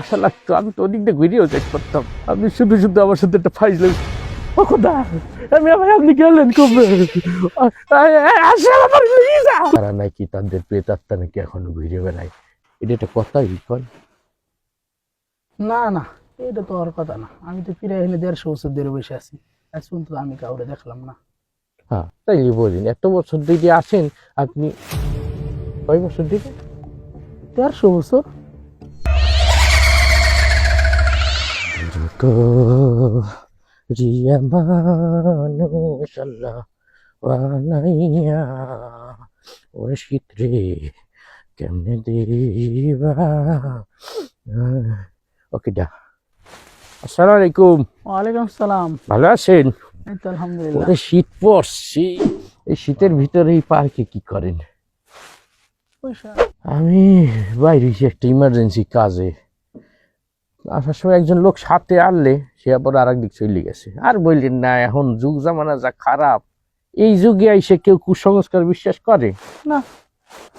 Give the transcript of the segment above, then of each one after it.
আশা লাগতো আমি তো ওদিক দিয়ে ঘুরিয়েও চেক করতাম আপনি শুধু শুধু আমার সাথে একটা ফাইজ ও খোদা আমি আবার আপনি গেলেন কবে? আসে আমার লিজা তারা নাকি তাদের প্রেতাত্মা নাকি এখনও ঘুরে বেড়ায়। এটা একটা কথাই না না এটা তো আর কথা না। আমি তো ফিরে এনে দেড়শো বছর ধরে বসে আছি। আজ পর্যন্ত আমি কাউরে দেখলাম না। হ্যাঁ তাইলে বলুন এত বছর দিকে আসেন আপনি কয় বছর দিকে দেড়শো বছর? রিয়া মানুষ আল্লাহ বানাইয়া ও শীতরে কেমনে দেবা ওকে ডা আসসালামু আলাইকুম ওয়ালাইকুম সালাম ভালো আছেন? আলহামদুলিল্লাহ। ওরে শীত পড়ছে। এই শীতের ভিতরে এই পার্কে কি করেন? আমি বাইরে একটা ইমার্জেন্সি কাজে আসার সময় একজন লোক সাথে আনলে সে আবার আর একদিক চলে গেছে। আর বললেন না এখন যুগ জামানা যা খারাপ এই যুগে এসে কেউ কুসংস্কার বিশ্বাস করে? না।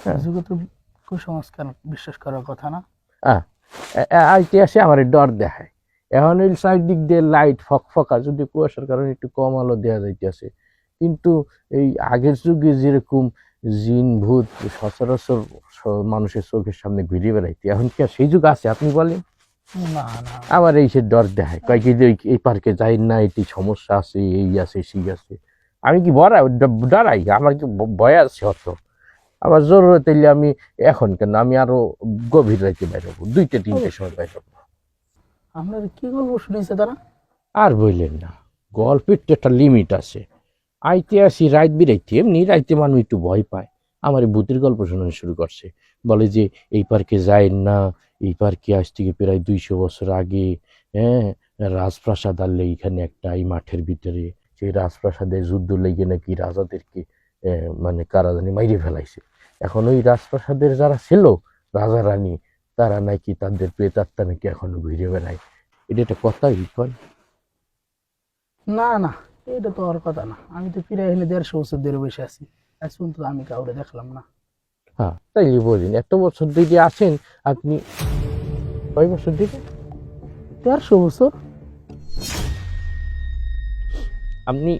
হ্যাঁ। যুগে তো কুসংস্কার বিশ্বাস করার কথা না। আইতে আসে আমার ডর দেখায়। এখন ওই সাইড দিক দিয়ে লাইট ফক ফকা যদি কুয়াশার কারণে একটু কম আলো দেওয়া যাইতেছে। কিন্তু এই আগের যুগে যেরকম জিন ভূত সচরাচর মানুষের চোখের সামনে ঘুরে বেড়াইতে এখন কি আর সেই যুগ আছে আপনি বলেন? না না। আমার এই সে ডর দেখায় কয় কি যে এই পার্কে যাই না এটি সমস্যা আছে এই আছে সেই আছে। আমি কি বড়াই ডরাই? আমার কি ভয় আছে অত। আমার জরুরত এলে আমি এখন কেন আমি আরও গভীর রাইতে বেরোবো দুইটা তিনটের সময় বেরোবো। আপনার কি গল্প শুনেছে তারা? আর বললেন না। গল্পের তো একটা লিমিট আছে। আইতে আসি রাত বিরাইতে এমনি রাইতে মানুষ একটু ভয় পায়। আমার ভূতের গল্প শোনানো শুরু করছে। বলে যে এই পার্কে যায় না এই পার্কে আজ থেকে প্রায় দুইশো বছর আগে হ্যাঁ রাজপ্রাসাদ আনলে এখানে একটা এই মাঠের ভিতরে সেই রাজপ্রাসাদে যুদ্ধ লেগে নাকি রাজাদেরকে মানে কারাজানি মাইরে ফেলাইছে। এখন ওই রাজপ্রাসাদের যারা ছিল রাজা রানী তারা নাকি তাদের প্রেতাত্মা নাকি এখনও ঘুরে বেড়ায়। এটা একটা কথাই কয় না না এটা তো আর কথা না। আমি তো ফিরে এনে দেড়শো বছর ধরে বসে আছি। আজ পর্যন্ত আমি কাউরে দেখলাম না। হ্যাঁ তাই বলুন এত বছর দিকে আছেন আপনি কয় বছর দিকে? দেড়শো বছর। আপনি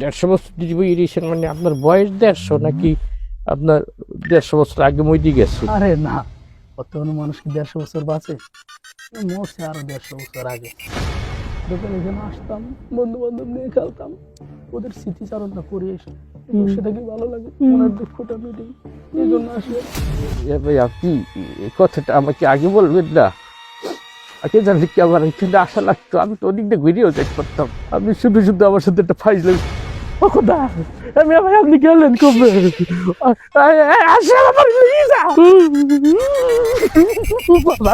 দেড়শো বছর মানে আপনার বয়স দেড়শো নাকি আপনার দেড়শো বছর আগে মইদি গেছে? আরে না বর্তমানে মানুষ কি দেড়শো বছর বাঁচে? মরছে আরও দেড়শো বছর আগে। দোকানে এখানে আসতাম বন্ধু বান্ধব নিয়ে খেলতাম ওদের স্মৃতিচারণটা করে এসে সেটা কি ভালো লাগে মনের দুঃখটা মিটে এই জন্য আসি এ ভাই আপনি কথাটা আমাকে আগে বলবেন না। আগে জানি কি আমার এখানে আশা লাগতো? আমি তো অনেক দিয়ে ঘুরিয়েও চেক করতাম আপনি শুধু শুধু আমার সাথে একটা ফাইজ ও খোদা, আমি আমার আপনি গেলেন কবে? আসে আমার বাবা।